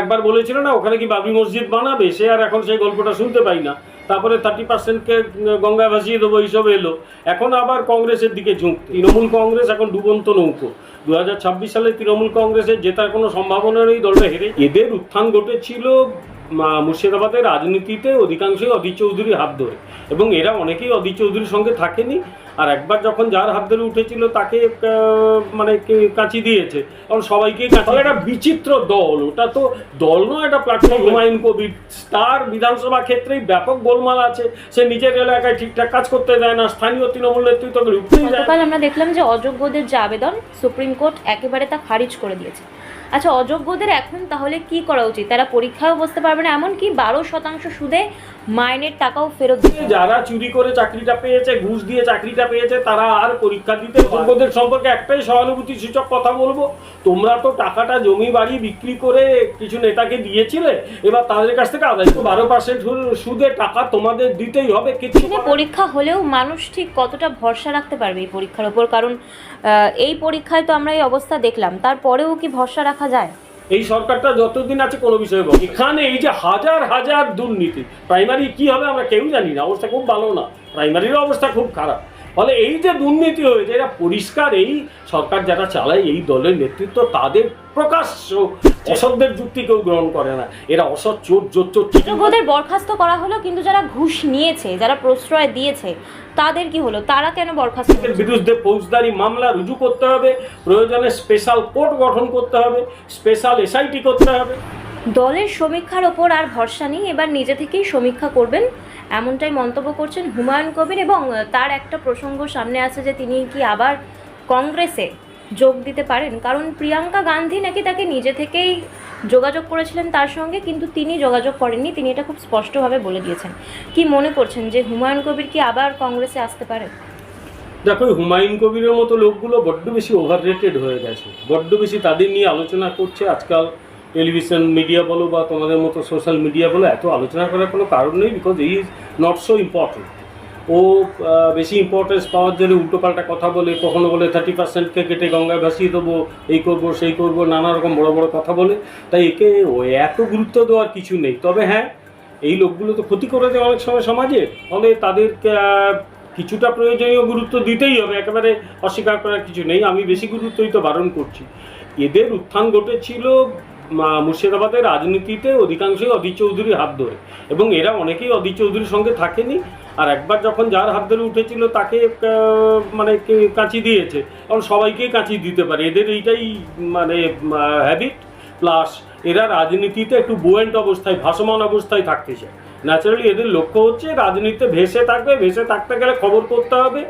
একবার বলেছিল না, ওখানে কি বাবরি মসজিদ বানাবে? সে আর এখন সেই গল্পটা শুনতে পাই না। তারপরে থার্টি পার্সেন্টকে গঙ্গায় ভাসিয়ে দেবো, এইসব এলো। এখন আবার কংগ্রেসের দিকে ঝুঁক। তৃণমূল কংগ্রেস এখন ডুবন্ত নৌকো। দু হাজার ছাব্বিশ সালে তৃণমূল কংগ্রেসের জেতার কোনো সম্ভাবনা নেই, দলটা হেরে এদের উত্থান ঘটেছিল মুর্শিদাবাদের রাজনীতিতে অধিকাংশই অধীর চৌধুরীর হাত ধরে। এবং এরা অনেকেই অধীর চৌধুরীর সঙ্গে থাকেনি। আর একবার যখন যার হাত ধরে উঠেছিল তাকে মানে কে- কাঁচি দিয়েছে। কারণ সবাইকেই কাঁচি তাহলে একটা বিচিত্র দল। ওটা তো দল নয় একটা প্ল্যাটফর্ম হুমায়ুন কবির তার বিধানসভা ক্ষেত্রেই ব্যাপক গোলমাল আছে। সে নিজের এলাকায় ঠিকঠাক কাজ করতে দেয় না। স্থানীয় তৃণমূল নেতৃত্বকে না। গতকাল আমরা দেখলাম যে অযোগ্যদের যে আবেদন সুপ্রিম কোর্ট একেবারে তা খারিজ করে দিয়েছে। আচ্ছা অযোগ্যদের এখন তাহলে কি করা উচিত? তারা পরীক্ষাও বসতে পারবে না এমনকি বারো শতাংশ সুদে মাইনের টাকাও ফেরত দিতে যারা চুরি করে চাকরিটা পেয়েছে ঘুষ দিয়ে চাকরিটা পেয়েছে তারা আর পরীক্ষা দিতে যোগ্যদের সম্পর্কে একটাই সহানুভূতি সূচক কথা বলব তোমরা তো টাকাটা জমি বাড়ি বিক্রি করে কিছু নেতাকে দিয়েছিলে এবার তাদের কাছ থেকে আদায়। বারো পার্সেন্ট সুদে টাকা তোমাদের দিতেই হবে কিছু পরীক্ষা হলেও মানুষ ঠিক কতটা ভরসা রাখতে পারবে এই পরীক্ষার ওপর? কারণ এই পরীক্ষায় তো আমরা এই অবস্থা দেখলাম তারপরেও কি ভরসা রাখা যায়? এই সরকারটা যতদিন আছে কোনো বিষয়ে বল। এখানে এই যে হাজার হাজার দুর্নীতি প্রাইমারি কি হবে আমরা কেউ জানি না, অবস্থা খুব ভালো না। প্রাইমারির অবস্থা খুব খারাপ। ফলে এই যে দুর্নীতি হয়েছে এটা পরিষ্কার এই সরকার যারা চালায় এই দলের নেতৃত্ব তাদের প্রকাশ্য অসৎদের যুক্তি কেউ গ্রহণ করে না। এরা অসৎ চোর জোর চোর যোগ্যদের বরখাস্ত করা হলো কিন্তু যারা ঘুষ নিয়েছে যারা প্রশ্রয় দিয়েছে তাদের কি হলো? তারা কেন বরখাস্ত বিরুদ্ধে ফৌজদারি মামলা রুজু করতে হবে প্রয়োজনে স্পেশাল কোর্ট গঠন করতে হবে স্পেশাল এসআইটি করতে হবে। দলের সমীক্ষার ওপর আর ভরসা নেই এবার নিজে থেকেই সমীক্ষা করবেন। এমনটাই মন্তব্য করছেন হুমায়ুন কবির এবং তার একটা প্রসঙ্গ সামনে আছে যে তিনি কি আবার কংগ্রেসে যোগ দিতে পারেন? কারণ প্রিয়াঙ্কা গান্ধী নাকি তাকে নিজে থেকেই যোগাযোগ করেছিলেন তার সঙ্গে, কিন্তু তিনি যোগাযোগ করেননি। তিনি এটা খুব স্পষ্টভাবে বলে দিয়েছেন। কি মনে করছেন যে হুমায়ুন কবির কি আবার কংগ্রেসে আসতে পারে? দেখো, হুমায়ুন কবিরের মতো লোকগুলো বড্ড বেশি ওভার রেটেড হয়ে গেছে। বড্ড বেশি তাদের নিয়ে আলোচনা করছে আজকাল টেলিভিশন মিডিয়া বলো বা তোমাদের মতো সোশ্যাল মিডিয়া বলো, এত আলোচনা করার কোনো কারণ নেই because he is not so important ও বেশি ইম্পর্টেন্স পাওয়ার জন্য উল্টোপাল্টা কথা বলে, কখনো বলে থার্টি পার্সেন্টকে কেটে গঙ্গায় ভাসিয়ে দেবো, এই করব, সেই করব, নানা রকম বড় বড় কথা বলে। তাই একে ও এত গুরুত্ব দেওয়ার কিছু নেই। তবে হ্যাঁ এই লোকগুলো তো ক্ষতি করে দেয় অনেক সময় সমাজে। ফলে তাদেরকে কিছুটা প্রয়োজনীয় গুরুত্ব দিতেই হবে, একেবারে অস্বীকার করার কিছু নেই। আমি বেশি গুরুত্বই তো বারণ করছি। এদের উত্থান ঘটেছিল মুর্শিদাবাদের রাজনীতিতে অধিকাংশই অধীর চৌধুরীর হাত ধরে। এবং এরা অনেকেই অধীর চৌধুরীর সঙ্গে থাকেনি। আর একবার যখন যার হাত ধরে উঠেছিল তাকে মানে কাঁচি দিয়েছে। কারণ সবাইকেই কাঁচি দিতে পারে। এদের এইটাই মানে হ্যাবিট প্লাস এরা রাজনীতিতে একটু বুয়েন্ট অবস্থায়, ভাসমান অবস্থায় থাকতে চায়। ন্যাচারালি এদের লক্ষ্য হচ্ছে রাজনীতিতে ভেসে থাকবে। ভেসে থাকতে গেলে খবর করতে হবে।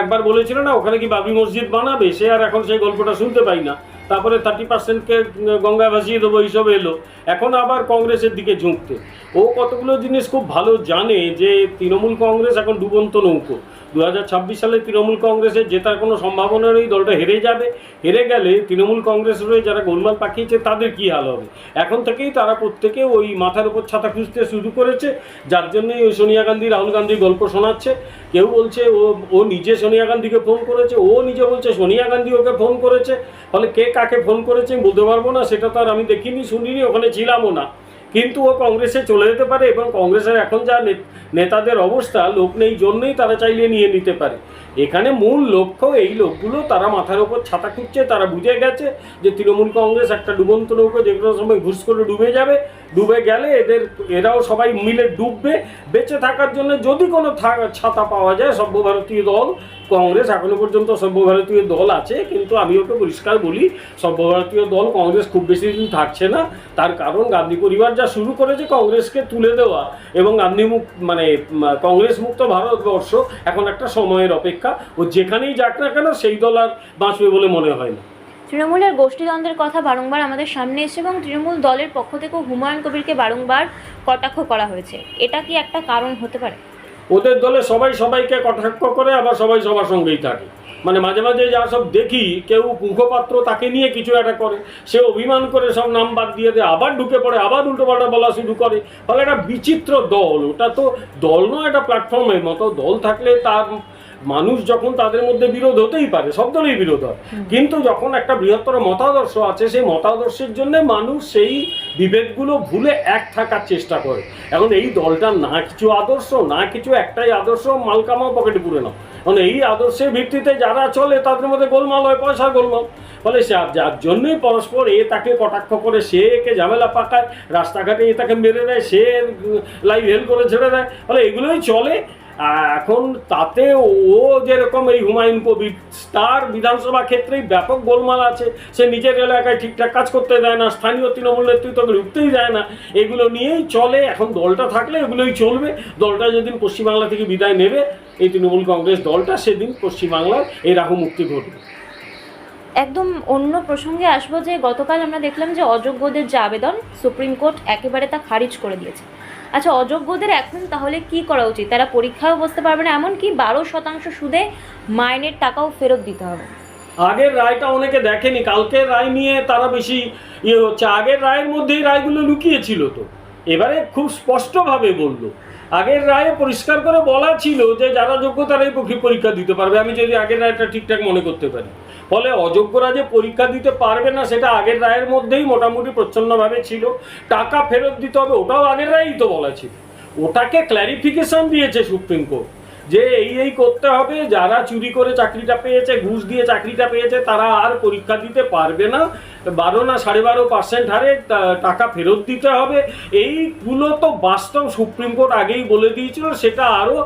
একবার বলেছিল না, ওখানে কি বাবরি মসজিদ বানাবে? সে আর এখন সেই গল্পটা শুনতে পাই না। তারপরে থার্টি পার্সেন্টকে গঙ্গায় ভাসিয়ে দেবো, এইসব এলো। এখন আবার কংগ্রেসের দিকে ঝুঁকতে। ও কতগুলো জিনিস খুব ভালো জানে যে তৃণমূল কংগ্রেস এখন ডুবন্ত নৌকো। দু হাজার ছাব্বিশ সালে তৃণমূল কংগ্রেসের জেতার কোনো সম্ভাবনা নেই, দলটা হেরে যাবে। হেরে গেলে তৃণমূল কংগ্রেস রয়ে যারা গোলমাল পাকিয়েছে, তাদের কী হাল হবে? এখন থেকেই তারা প্রত্যেকে ওই মাথার উপর ছাতা খুঁজতে শুরু করেছে, যার জন্যই ওই সোনিয়া গান্ধী, রাহুল গান্ধীর গল্প শোনাচ্ছে। কেউ বলছে ও ও নিজে সোনিয়া গান্ধীকে ফোন করেছে, ও নিজে বলছে সোনিয়া গান্ধী ওকে ফোন করেছে। ফলে কে কাকে ফোন করেছে বলতে পারব না, সেটা তো আর আমি দেখিনি, শুনিনি, ওখানে ছিলামও না। কিন্তু ও কংগ্রেসে চলে যেতে পারে এবং কংগ্রেসের এখন যা নেতাদের অবস্থা, লোক নেই জন্যই তারা চাইলে নিয়ে নিতে পারে। এখানে মূল লক্ষ্য এই লোকগুলো, তারা মাথার ওপর ছাতা খুঁজছে, তারা বুঝে গেছে যে তৃণমূল কংগ্রেস একটা ডুবন্ত নৌকো, যে কোনো সময় ঘুষ করে ডুবে যাবে। ডুবে গেলে এদের, এরাও সবাই মিলে ডুববে। বেঁচে থাকার জন্য যদি কোনো ছাতা পাওয়া যায়, সর্বভারতীয় দল, কংগ্রেস এখনও পর্যন্ত সর্বভারতীয় দল আছে, কিন্তু আমি ওকে পরিষ্কার বলি, সর্বভারতীয় দল, কংগ্রেস খুব বেশি দিন থাকছে না। তার কারণ গান্ধী পরিবার যা শুরু করেছে কংগ্রেসকে তুলে দেওয়া এবং গান্ধী মুক মানে কংগ্রেস মুক্ত ভারতবর্ষ এখন একটা সময়ের অপেক্ষা। ও যেখানেই যাক না কেন সেই দল আর বাঁচবে বলে মনে হয় না। তৃণমূলের গোষ্ঠীদ্বন্দ্বের কথা বারংবার আমাদের সামনে এসে এবং তৃণমূল দলের পক্ষ থেকেও হুমায়ুন কবিরকে বারংবার কটাক্ষ করা হয়েছে। এটা কি একটা কারণ হতে পারে? ওদের দলে সবাই সবাইকে কটাক্ষ করে আবার সবাই সবার সঙ্গেই থাকে। মানে মাঝে মাঝে যা সব দেখি কেউ মুখপাত্র তাকে নিয়ে কিছু একটা করে সে অভিমান করে সব নাম বাদ দিয়ে দেয় আবার ঢুকে পড়ে আবার উল্টোপাল্টা বলা শুরু করে। ফলে একটা বিচিত্র দল ওটা তো দল নয় একটা প্ল্যাটফর্মের মতো। দল থাকলে তার মানুষ যখন তাদের মধ্যে বিরোধ হতেই পারে সব দলেই বিরোধ হয়। কিন্তু যখন একটা বৃহত্তর মতাদর্শ আছে সেই মতাদর্শের জন্য মানুষ সেই বিভেদগুলো ভুলে এক থাকার চেষ্টা করে। এখন এই দলটার না কিছু আদর্শ না কিছু একটাই আদর্শ মালকামাও পকেটে পুরে নাও। এখন এই আদর্শের ভিত্তিতে যারা চলে তাদের মধ্যে গোলমাল হয় পয়সা গোলমাল। ফলে সে যার জন্যই পরস্পর এ তাকে কটাক্ষ করে সে একে ঝামেলা পাকায় রাস্তাঘাটে এ তাকে মেরে দেয় সে লাইভ হেল করে ছেড়ে দেয়। ফলে এগুলোই চলে। এখন তাতে ও যেরকম এই হুমায়ুন কবির তার বিধানসভা ক্ষেত্রেই ব্যাপক গোলমাল আছে, সে নিজের এলাকায় ঠিকঠাক কাজ করতে দেয় না, স্থানীয় তৃণমূল নেতৃত্বকে ঢুকতেই দেয় না। এগুলো নিয়েই চলে, এখন দলটা থাকলে এগুলোই চলবে। দলটা যেদিন পশ্চিমবাংলা থেকে বিদায় নেবে, এই তৃণমূল কংগ্রেস দলটা সেদিন পশ্চিমবাংলার এই রাহু মুক্তি ঘটবে। একদম অন্য প্রসঙ্গে আসব যে গতকাল আমরা দেখলাম যে অযোগ্যদের যে আবেদন, সুপ্রিম কোর্ট একেবারে তা খারিজ করে দিয়েছে। আচ্ছা অযোগ্যদের এখন তাহলে কি করা উচিত? তারা পরীক্ষাও বসতে পারবে না, এমনকি বারো শতাংশ সুদে মাইনের টাকাও ফেরত দিতে হবে। আগের রায়টা অনেকে দেখেনি, কালকের রায় নিয়ে তারা বেশি ইয়ে হচ্ছে। আগের রায়ের মধ্যেই রায়গুলো লুকিয়েছিল তো। এবারে খুব স্পষ্টভাবে বলল, আগের রায়ে পরিষ্কার করে বলা ছিল যে যারা যোগ্য তারাই পরীক্ষা দিতে পারবে, আমি যদি আগের রায়টা ঠিকঠাক মনে করতে পারি। ফলে অযোগ্যরা যে পরীক্ষা দিতে পারবে না, সেটা আগের রায়ের মধ্যেই মোটামুটি প্রচ্ছন্নভাবে ছিল। টাকা ফেরত দিতে হবে, ওটাও আগের রায়েই তো বলা ছিল। ওটাকে ক্ল্যারিফিকেশন দিয়েছে সুপ্রিম কোর্ট যে এই এই করতে হবে, যারা চুরি করে চাকরিটা পেয়েছে, ঘুষ দিয়ে চাকরিটা পেয়েছে, তারা আর পরীক্ষা দিতে পারবে না। বারো না সাড়ে বারো পার্সেন্ট হারে টাকা ফেরত দিতে হবে। এইগুলো তো বাস্তব সুপ্রিম কোর্ট আগেই বলে দিয়েছিল, সেটা আরও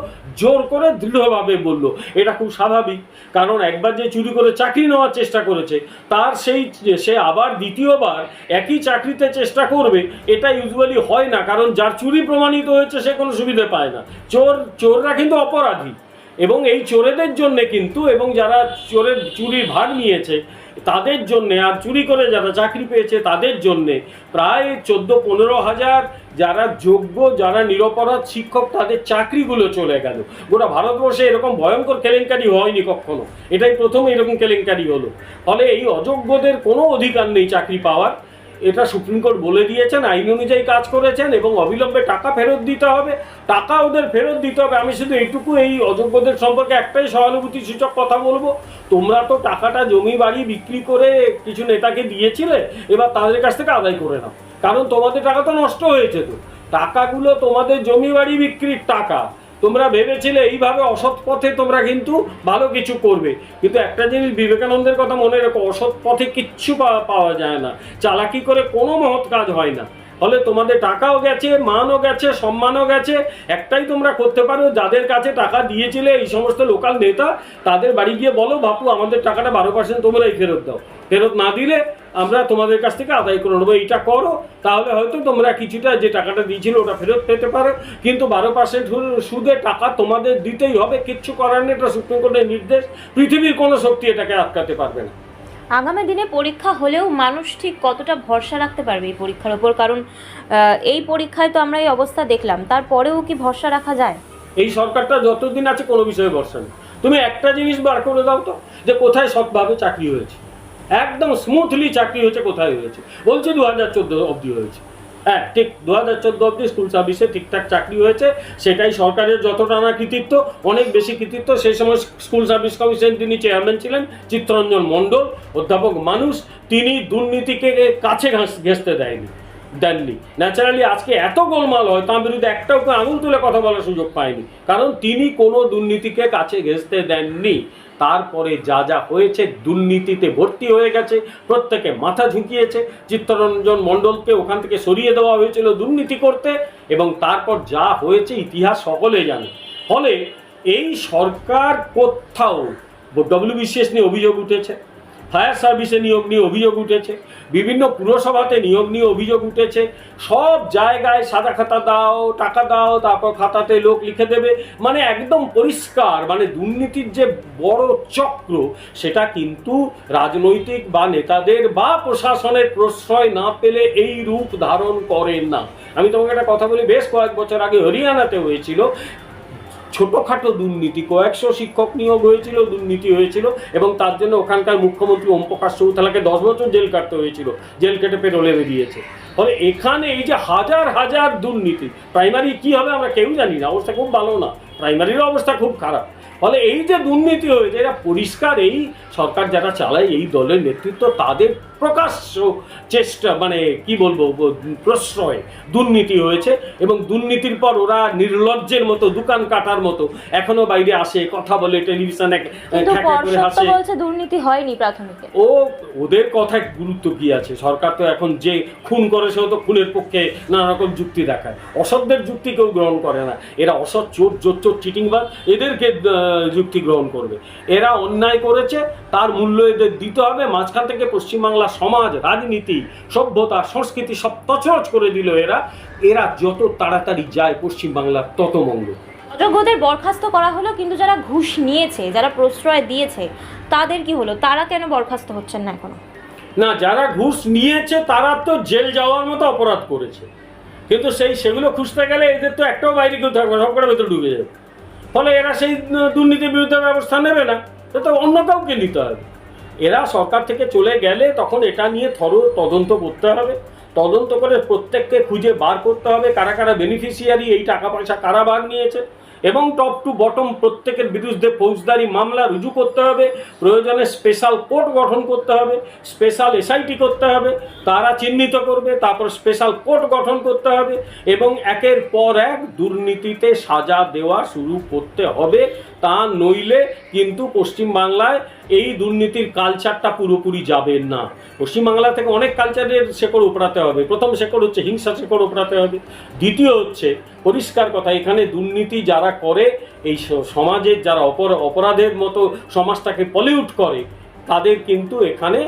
জোর করে দৃঢ়ভাবে বলল। এটা খুব স্বাভাবিক, কারণ একবার যে চুরি করে চাকরি নেওয়ার চেষ্টা করেছে, তার সেই, সে আবার দ্বিতীয়বার একই চাকরিতে চেষ্টা করবে, এটা ইউজুয়ালি হয় না, কারণ যার চুরি প্রমাণিত হয়েছে, সে কোনো সুবিধা পায় না। চোর, চোররা কিন্তু অপরাধী। এবং এই চোরেদের জন্য কিন্তু, এবং যারা চোরের চুরির ভাগ নিয়েছে, তাদের জন্যে আর চুরি করে যারা চাকরি পেয়েছে, তাদের জন্যে প্রায় চোদ্দ পনেরো হাজার যারা যোগ্য, যারা নিরপরাধ শিক্ষক, তাদের চাকরিগুলো চলে গেল। গোটা ভারতবর্ষে এরকম ভয়ঙ্কর কেলেঙ্কারি হয়নি কখনো। এটাই প্রথম এরকম কেলেঙ্কারি হলো। ফলে এই অযোগ্যদের কোনো অধিকার নেই চাকরি পাওয়ার। এটা সুপ্রিম কোর্ট বলে দিয়েছেন, আইন অনুযায়ী কাজ করেছেন এবং অবিলম্বে টাকা ফেরত দিতে হবে। টাকা ওদের ফেরত দিতে হবে। আমি শুধু এইটুকু, এই অযোগ্যদের সম্পর্কে একটাই সহানুভূতি সূচক কথা বলব। তোমরা তো টাকাটা জমি, বাড়ি বিক্রি করে কিছু নেতাকে দিয়েছিলে, এবার তাদের কাছ থেকে আদায় করে নাও। কারণ তোমাদের টাকা তো নষ্ট হয়েছে তো। টাকাগুলো তোমাদের জমি, বাড়ি বিক্রির টাকা। তোমরা ভেবেছিলে এইভাবে অসৎ পথে তোমরা কিন্তু ভালো কিছু করবে। কিন্তু একটা জিনিস বিবেকানন্দের কথা মনে রেখো, অসৎ পথে কিচ্ছু পাওয়া যায় না। চালাকি করে কোনো মহৎ কাজ হয় না। ফলে তোমাদের টাকাও গেছে, মানও গেছে, সম্মানও গেছে। একটাই তোমরা করতে পারো, যাদের কাছে টাকা দিয়েছিলে এই সমস্ত লোকাল নেতা, তাদের বাড়ি গিয়ে বলো, বাপু, আমাদের টাকাটা বারো পার্সেন্ট তোমরাই ফেরত দাও। ফেরত না দিলে আমরা তোমাদের কাছ থেকে আদায় করে নেব। এইটা করো, তাহলে হয়তো তোমরা কিছুটা যে টাকাটা দিয়েছিল ওটা ফেরত পেতে পারো। কিন্তু বারো পার্সেন্ট সুদে টাকা তোমাদের দিতেই হবে, কিচ্ছু করার নেই, এটা সুপ্রিম কোর্টের নির্দেশ। পৃথিবীর কোনো শক্তি এটাকে আটকাতে পারবে না। আগামী দিনে পরীক্ষা হলেও মানুষ ঠিক কতটা ভরসা রাখতে পারবে এই পরীক্ষার ওপর? কারণ এই পরীক্ষায় তো আমরা এই অবস্থা দেখলাম। তারপরেও কি ভরসা রাখা যায়? এই সরকারটা যতদিন আছে কোনো বিষয়ে ভরসা নেই। তুমি একটা জিনিস বার করে দাও তো, যে কোথায় সবভাবে চাকরি হয়েছে। একদম স্মুথলি চাকরি হয়েছে, কোথায় হয়েছে। বলছে দু হাজার চোদ্দ অবধি হয়েছে। হ্যাঁ ঠিক দু হাজার চোদ্দ অবধি স্কুল সার্ভিসে ঠিকঠাক চাকরি হয়েছে। সেটাই সরকারের যতটা না কৃতিত্ব, অনেক বেশি কৃতিত্ব। সেই সময় স্কুল সার্ভিস কমিশন তিনি চেয়ারম্যান ছিলেন, চিত্তরঞ্জন মণ্ডল, অধ্যাপক মানুষ। তিনি দুর্নীতিকে কাছে ঘেঁচতে দেয়নি। দেননি। ন্যাচারালি আজকে এত গোলমাল হয়, তার বিরুদ্ধে একটাও আঙুল তুলে কথা বলার সুযোগ পায়নি। কারণ তিনি কোনো দুর্নীতিকে কাছে ঘেঁষতে দেননি। তারপরে যা যা হয়েছে, দুর্নীতিতে ভর্তি হয়ে গেছে, প্রত্যেকে মাথা ঝুঁকিয়েছে। চিত্তরঞ্জন মণ্ডলকে ওখান থেকে সরিয়ে দেওয়া হয়েছিল দুর্নীতি করতে এবং তারপর যা হয়েছে, ইতিহাস সকলে জানে। ফলে এই সরকার কোথাও ডব্লিউবিসিএস নিয়ে অভিযোগ উঠেছে। ফায়ার সার্ভিসে নিয়োগ নিয়ে অভিযোগ উঠেছে, বিভিন্ন পুরসভাতে নিয়োগ নিয়ে অভিযোগ উঠেছে, সব জায়গায় সাদা খাতা দাও, টাকা দাও, তারপর খাতাতে লোক লিখে দেবে মানে একদম পরিষ্কার মানে দুর্নীতির যে বড় চক্র, সেটা কিন্তু রাজনৈতিক বা নেতাদের বা প্রশাসনের প্রশ্রয় না পেলে এই রূপ ধারণ করে না। আমি তোমাকে একটা কথা বলি, বেশ কয়েক বছর আগে হরিয়ানাতে হয়েছিল ছোটোখাটো দুর্নীতি, কয়েকশো শিক্ষক নিয়োগ হয়েছিল, দুর্নীতি হয়েছিল এবং তার জন্য ওখানকার মুখ্যমন্ত্রী ওম প্রকাশ চৌতালাকে দশ বছর জেল কাটতে হয়েছিল, জেল কেটে পেরোলে বেরিয়েছে। ফলে এখানে এই যে হাজার হাজার দুর্নীতি প্রাইমারি কি হবে আমরা কেউ জানি না, অবস্থা খুব ভালো না প্রাইমারির অবস্থা খুব খারাপ। ফলে এই যে দুর্নীতি হয়েছে, এটা পরিষ্কার এই সরকার যারা চালায়, এই দলের নেতৃত্ব, তাদের প্রকাশ্য চেষ্টা মানে কি বলব প্রশ্রয় দুর্নীতি হয়েছে এবং দুর্নীতির পর ওরা নির্লজ্জের মতো দোকান কাটার মতো এখনও বাইরে আসে কথা বলে টেলিভিশনে হাসে। দুর্নীতি হয়নি প্রাথমিকে। ও ওদের কথায় গুরুত্ব কি আছে? সরকার তো এখন যে খুন করে সেও তো খুনের পক্ষে নানা রকম যুক্তি দেখায়। অসৎদের যুক্তি কেউ গ্রহণ করে না। এরা অসৎ চোর জোর চোর চিটিংবাজ এদেরকে যুক্তি গ্রহণ করবে। এরা অন্যায় করেছে তার মূল্য এদের দিতে হবে। মাঝখান থেকে পশ্চিমবাংলা সমাজ রাজনীতি সভ্যতা সংস্কৃতি সব তছনছ করে দিল এরা। এরা যত তাড়াতাড়ি যায় পশ্চিমবাংলার তত মঙ্গল। অযোগ্যদের বরখাস্ত করা হলো কিন্তু যারা ঘুষ নিয়েছে যারা প্রশ্রয় দিয়েছে তাদের কি হলো? তারা কেন বরখাস্ত হচ্ছেন না এখনও? না যারা ঘুষ নিয়েছে তারা তো জেল যাওয়ার মতো অপরাধ করেছে। কিন্তু সেই সেগুলো খুঁজতে গেলে এদের তো একটাও বাইরে কেউ থাকবে না, সব করে ভেতরে ঢুকে যাবে। ফলে এরা সেই দুর্নীতির বিরুদ্ধে ব্যবস্থা নেবে না। তো অন্য কাউকে নিতে হবে? এরা সরকার থেকে চলে গেলে তখন এটা নিয়ে থর, তদন্ত করতে হবে। তদন্ত করে প্রত্যেককে খুঁজে বার করতে হবে কারা কারা বেনিফিশিয়ারি এই টাকা পয়সা কারা বার নিয়েছে। এবং টপ টু বটম প্রত্যেকের বিরুদ্ধে ফৌজদারি মামলা রুজু করতে হবে। প্রয়োজনে স্পেশাল কোর্ট গঠন করতে হবে স্পেশাল এসআইটি করতে হবে, তারা চিহ্নিত করবে, তারপর স্পেশাল কোর্ট গঠন করতে হবে। এবং একের পর এক দুর্নীতিতে সাজা দেওয়া শুরু করতে হবে। তা নইলে কিন্তু পশ্চিমবাংলায় এই দুর্নীতির কালচারটা পুরোপুরি যাবে না। পশ্চিমবাংলা থেকে অনেক কালচারের শেকড় উপড়াতে হবে। প্রথম শেকড় হচ্ছে হিংসা শেকড় উপড়াতে হবে। দ্বিতীয় হচ্ছে, পরিষ্কার কথা, এখানে দুর্নীতি যারা করে, এই সমাজের যারা অপর অপরাধের মতো সমাজটাকে পলিউট করে, তাদের কিন্তু এখানে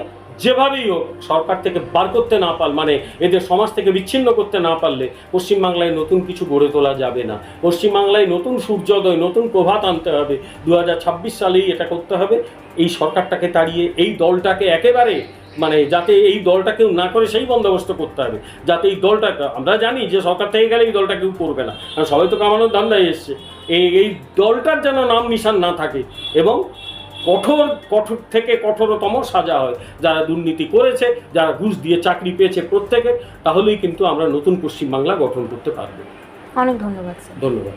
যেভাবেই হোক, সরকার থেকে বার করতে না পার মানে এদের সমাজ থেকে বিচ্ছিন্ন করতে না পারলে পশ্চিমবাংলায় নতুন কিছু গড়ে তোলা যাবে না। পশ্চিমবাংলায় নতুন সূর্যোদয়, নতুন প্রভাত আনতে হবে। দু হাজার ছাব্বিশ সালেই এটা করতে হবে। এই সরকারটাকে তাড়িয়ে এই দলটাকে একেবারে মানে যাতে এই দলটা কেউ না করে সেই বন্দোবস্ত করতে হবে। যাতে এই দলটা, আমরা জানি যে সরকার থেকে গেলে এই দলটা কেউ করবে না। কারণ সবাই তো কামানোর ধান্দায় এসছে। এই এই দলটার যেন নাম নিশান না থাকে এবং কঠোর কঠোর থেকে কঠোরতম সাজা হয়। যারা দুর্নীতি করেছে যারা ঘুষ দিয়ে চাকরি পেয়েছে প্রত্যেকে তাহলেই কিন্তু আমরা নতুন পশ্চিমবাংলা গঠন করতে পারব। অনেক ধন্যবাদ ধন্যবাদ।